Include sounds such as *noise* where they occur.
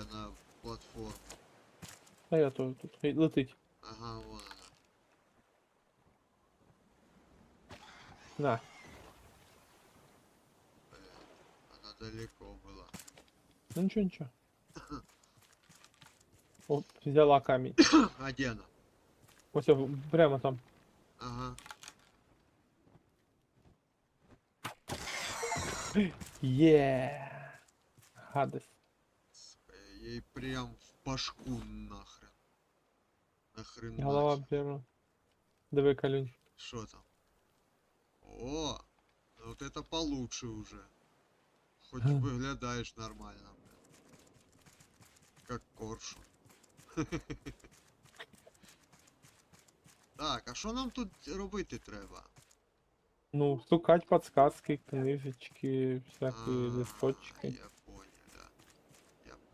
я на платформу. А я то тут. Ей, Летить. Ага, вон она. На. Блин, она далеко была. Ну нічого, нічого. О, взяла камінь. *coughs* А где она? Ось о, прямо там. Ага. Є. Гадость. Прям в башку нахрен. Нахрен. Голова прямо. Диви, калюнь. Что там? О, ну вот это получше уже. Хоть Га. выглядаешь нормально. блин. Как коршун. *laughs* Так, а що нам тут робити треба? Ну, шукать подсказки, книжечки, всякі А, листочки.